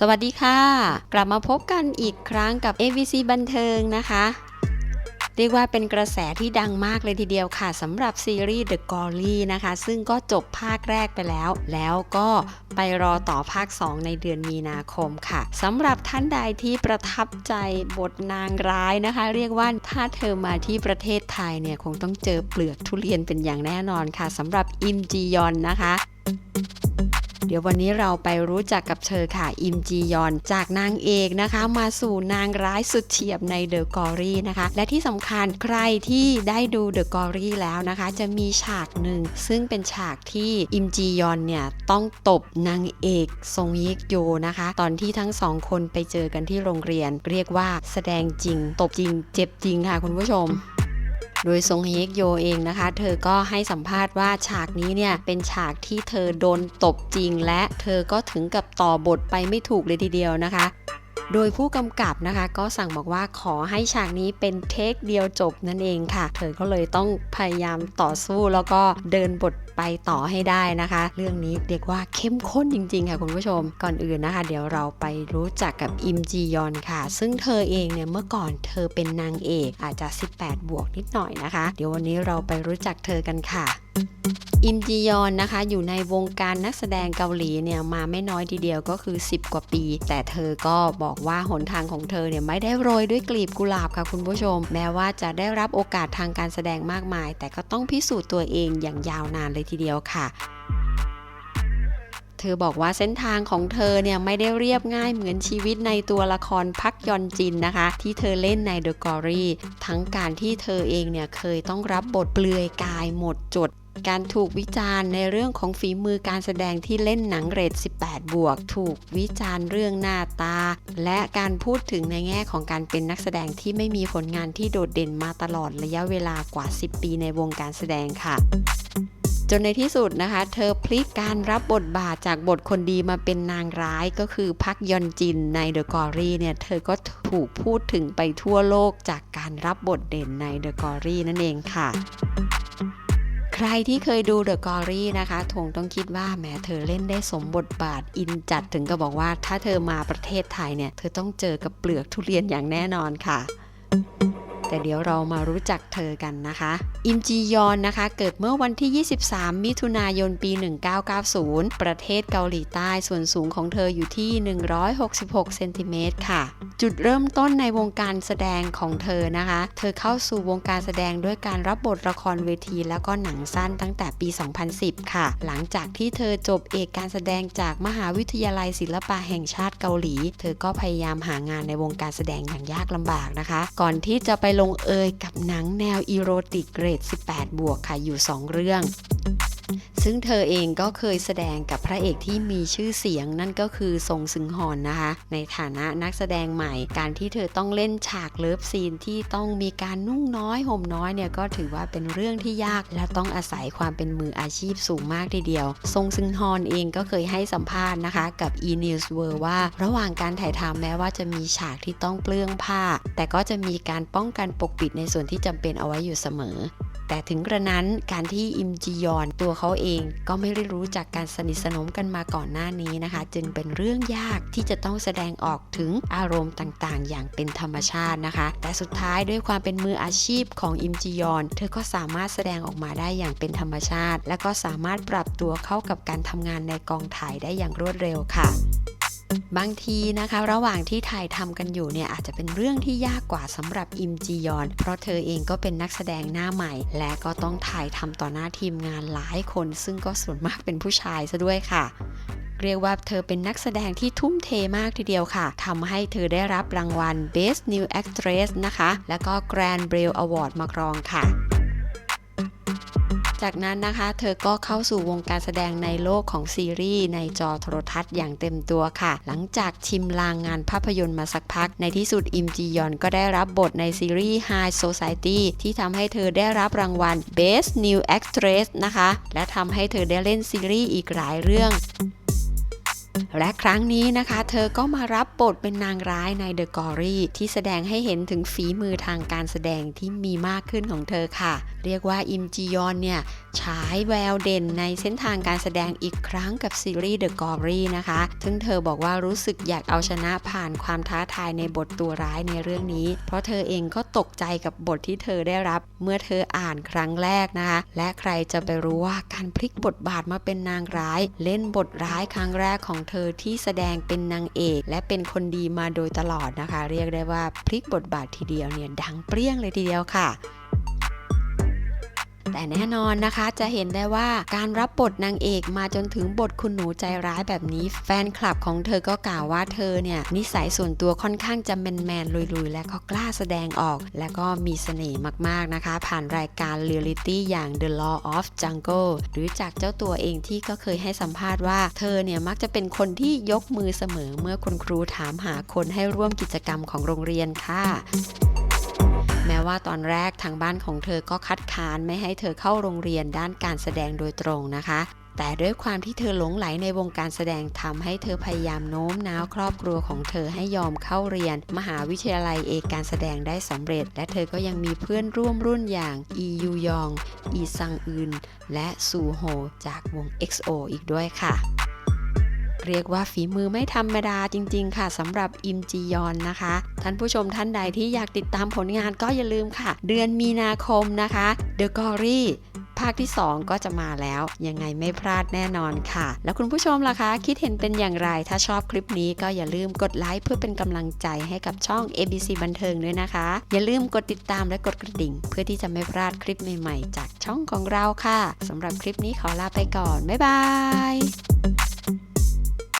สวัสดีค่ะ กลับมาพบกันอีกครั้งกับ AVC บันเทิงนะคะ เรียกว่าเป็นกระแสที่ดังมากเลยทีเดียวค่ะสำหรับซีรีส์ The g o r l y นะคะ ซึ่งก็จบภาคแรกไปแล้ว แล้วก็ไปรอต่อภาค 2 ในเดือนมีนาคมค่ะสำหรับท่านใดที่ประทับใจบทนางร้ายนะคะ เรียกว่าถ้าเธอมาที่ประเทศไทยเนี่ยคงต้องเจอเปลือกทุเรียนเป็นอย่างแน่นอนค่ะสำหรับอิมจียอนนะคะ เดี๋ยววันนี้เราไปรู้จักกับเธอค่ะ อิมจียอน จากนางเอกนะคะ มาสู่นางร้ายสุดเฉียบในเดอะกอรี่นะคะ และที่สำคัญใครที่ได้ดูเดอะกอรี่แล้วนะคะ จะมีฉากหนึ่ง ซึ่งเป็นฉากที่อิมจียอนเนี่ย ต้องตบนางเอกซงยิกโยนะคะ ตอนที่ทั้งสองคนไปเจอกันที่โรงเรียน เรียกว่าแสดงจริง ตบจริง เจ็บจริงค่ะคุณผู้ชม โดยซงเฮกโยเองนะคะ เธอก็ให้สัมภาษณ์ว่าฉากนี้เนี่ย เป็นฉากที่เธอโดนตบจริงและเธอก็ถึงกับต่อบทไปไม่ถูกเลยทีเดียวนะคะ โดยผู้กำกับนะคะ ก็สั่งบอกว่าขอให้ฉากนี้เป็นเทคเดียวจบนั่นเองค่ะ เธอก็เลยต้องพยายามต่อสู้แล้วก็เดินบทไปต่อให้ได้นะคะ เรื่องนี้เรียกว่าเข้มข้นจริง ๆ ค่ะคุณผู้ชมก่อนอื่นนะคะ เดี๋ยวเราไปรู้จักกับอิมจียอนค่ะ ซึ่งเธอเองเนี่ยเมื่อก่อนเธอเป็นนางเอกอาจจะ 18 บวกนิดหน่อยนะคะ เดี๋ยววันนี้เราไปรู้จักเธอกันค่ะ อิมจียอนนะคะอยู่ในวงการนักแสดงเกาหลีเนี่ยมาไม่น้อยทีเดียวก็คือ 10 กว่าปี แต่เธอก็บอกว่าหนทางของเธอเนี่ยไม่ได้โรยด้วยกลีบกุหลาบค่ะคุณผู้ชม แม้ว่าจะได้รับโอกาสทางการแสดงมากมาย แต่ก็ต้องพิสูจน์ตัวเองอย่างยาวนานเลยทีเดียวค่ะเธอบอกว่าเส้นทางของเธอเนี่ยไม่ได้เรียบง่ายเหมือนชีวิตในตัวละครพักยอนจินนะคะ ที่เธอเล่นใน The g o r y ทั้งการที่เธอเองเนี่ยเคยต้องรับบทเปลือยกายหมดจด การถูกวิจารณ์ในเรื่องของฝีมือการแสดงที่เล่นหนังเรท 18 บวก ถูกวิจารณ์เรื่องหน้าตา และการพูดถึงในแง่ของการเป็นนักแสดงที่ไม่มีผลงานที่โดดเด่นมาตลอดระยะเวลากว่า 10 ปีในวงการแสดงค่ะจนในที่สุดนะคะ เธอพลิกการรับบทบาทจากบทคนดีมาเป็นนางร้ายก็คือพักยอนจินใน The g o r y เนี่ย เธอก็ถูกพูดถึงไปทั่วโลกจากการรับบทเด่นใน The g o r y นั่นเองค่ะ ใครที่เคยดู The g o r y นะคะทงต้องคิดว่าแหมเธอเล่นได้สมบทบาทอินจัดถึงก็บอกว่าถ้าเธอมาประเทศไทยเนี่ย เธอต้องเจอกับเปลือกทุเรียนอย่างแน่นอนค่ะ แต่เดี๋ยวเรามารู้จักเธอกันนะคะ อิมจียอนนะคะ เกิดเมื่อวันที่ 23 มิถุนายนปี 1990 ประเทศเกาหลีใต้ส่วนสูงของเธออยู่ที่ 166 เซนติเมตรค่ะ จุดเริ่มต้นในวงการแสดงของเธอนะคะ เธอเข้าสู่วงการแสดงด้วยการรับบทละครเวที แล้วก็หนังสั้นตั้งแต่ปี 2010 ค่ะ หลังจากที่เธอจบเอกการแสดงจากมหาวิทยาลัยศิลปะแห่งชาติเกาหลี เธอก็พยายามหางานในวงการแสดงอย่างยากลำบากนะคะ ก่อนที่จะไปลงเอยกับหนังแนวอีโรติกเกรด 18 บวกค่ะอยู่ 2 เรื่อง ซึ่งเธอเองก็เคยแสดงกับพระเอกที่มีชื่อเสียงนั่นก็คือทรงซึงฮอนนะคะ ในฐานะนักแสดงใหม่ การที่เธอต้องเล่นฉากเลิฟซีนที่ต้องมีการนุ่งน้อยห่มน้อยเนี่ยก็ถือว่าเป็นเรื่องที่ยาก และต้องอาศัยความเป็นมืออาชีพสูงมากทีเดียว ทรงซึงฮอนเองก็เคยให้สัมภาษณ์นะคะ กับ e News World ว่า ระหว่างการถ่ายทำแม้ว่าจะมีฉากที่ต้องเปลื้องผ้า แต่ก็จะมีการป้องกันปกปิดในส่วนที่จำเป็นเอาไว้อยู่เสมอ แต่ถึงกระนั้นการที่อิมจียอนตัวเขาเองก็ไม่ได้รู้จักการสนิทสนมกันมาก่อนหน้านี้นะคะ จึงเป็นเรื่องยากที่จะต้องแสดงออกถึงอารมณ์ต่างๆ อย่างเป็นธรรมชาตินะคะ แต่สุดท้ายด้วยความเป็นมืออาชีพของอิมจียอน เธอก็สามารถแสดงออกมาได้อย่างเป็นธรรมชาติ และก็สามารถปรับตัวเข้ากับการทำงานในกองถ่ายได้อย่างรวดเร็วค่ะ บางทีนะคะระหว่างที่ถ่ายทำกันอยู่เนี่ยอาจจะเป็นเรื่องที่ยากกว่าสำหรับอิมจียอน เพราะเธอเองก็เป็นนักแสดงหน้าใหม่ และก็ต้องถ่ายทำต่อหน้าทีมงานหลายคน ซึ่งก็ส่วนมากเป็นผู้ชายซะด้วยค่ะเรียกว่าเธอเป็นนักแสดงที่ทุ่มเทมากทีเดียวค่ะ ทำให้เธอได้รับรางวัล Best New Actress นะคะ แล้วก็ Grand Braille Award มาครองค่ะ จากนั้นนะคะ เธอก็เข้าสู่วงการแสดงในโลกของซีรีส์ในจอโทรทัศน์อย่างเต็มตัวค่ะ หลังจากชิมลางงานภาพยนตร์มาสักพัก ในที่สุดอิมจียอนก็ได้รับบทในซีรีส์ High Society ที่ทำให้เธอได้รับรางวัล Best New Actress นะคะ และทำให้เธอได้เล่นซีรีส์อีกหลายเรื่อง และครั้งนี้นะคะ เธอก็มารับบทเป็นนางร้ายใน The g o r y ที่แสดงให้เห็นถึงฝีมือทางการแสดงที่มีมากขึ้นของเธอค่ะ เรียกว่าอิมจียอนเนี่ยฉายแววเด่นในเส้นทางการแสดงอีกครั้งกับซีรีส์ The Gory นะคะ ซึ่งเธอบอกว่ารู้สึกอยากเอาชนะผ่านความท้าทายในบทตัวร้ายในเรื่องนี้ เพราะเธอเองก็ตกใจกับบทที่เธอได้รับ เมื่อเธออ่านครั้งแรกนะคะ และใครจะไปรู้ว่าการพลิกบทบาทมาเป็นนางร้าย เล่นบทร้ายครั้งแรกของเธอที่แสดงเป็นนางเอก และเป็นคนดีมาโดยตลอดนะคะ เรียกได้ว่าพลิกบทบาททีเดียวเนี่ยดังเปรี้ยงเลยทีเดียวค่ะ แต่แน่นอนนะคะ จะเห็นได้ว่าการรับบทนางเอกมาจนถึงบทคุณหนูใจร้ายแบบนี้ แฟนคลับของเธอก็กล่าวว่าเธอเนี่ยนิสัยส่วนตัวค่อนข้างจะแมนๆลุยๆ และก็กล้าแสดงออก และก็มีเสน่ห์มากๆนะคะ ผ่านรายการเรียลิตี้อย่าง The Law of Jungle หรือจากเจ้าตัวเองที่ก็เคยให้สัมภาษณ์ว่า เธอเนี่ยมักจะเป็นคนที่ยกมือเสมอเมื่อคุณครูถามหาคนให้ร่วมกิจกรรมของโรงเรียนค่ะ แม้ว่าตอนแรกทางบ้านของเธอก็คัดค้านไม่ให้เธอเข้าโรงเรียนด้านการแสดงโดยตรงนะคะ แต่ด้วยความที่เธอหลงไหลในวงการแสดงทำให้เธอพยายามโน้มน้าวครอบครัวของเธอให้ยอมเข้าเรียน มหาวิทยาลัยเอกการแสดงได้สำเร็จ และเธอก็ยังมีเพื่อนร่วมรุ่นอย่างอียูยอง อีซังอึนและซูโฮจากวง XO อีกด้วยค่ะ เรียกว่าฝีมือไม่ธรรมดาจริง ๆ ค่ะสำหรับอิมจียอนนะคะ ท่านผู้ชมท่านใดที่อยากติดตามผลงานก็อย่าลืมค่ะ เดือนมีนาคมนะคะ The Gory ภาคที่ 2 ก็จะมาแล้ว ยังไงไม่พลาดแน่นอนค่ะ แล้วคุณผู้ชมล่ะคะ คิดเห็นเป็นอย่างไร ถ้าชอบคลิปนี้ก็อย่าลืมกดไลค์เพื่อเป็นกำลังใจให้กับช่อง ABC บันเทิงด้วยนะคะ อย่าลืมกดติดตามและกดกระดิ่ง เพื่อที่จะไม่พลาดคลิปใหม่ๆ จากช่องของเราค่ะสำหรับคลิปนี้ขอลาไปก่อน บ๊ายบาย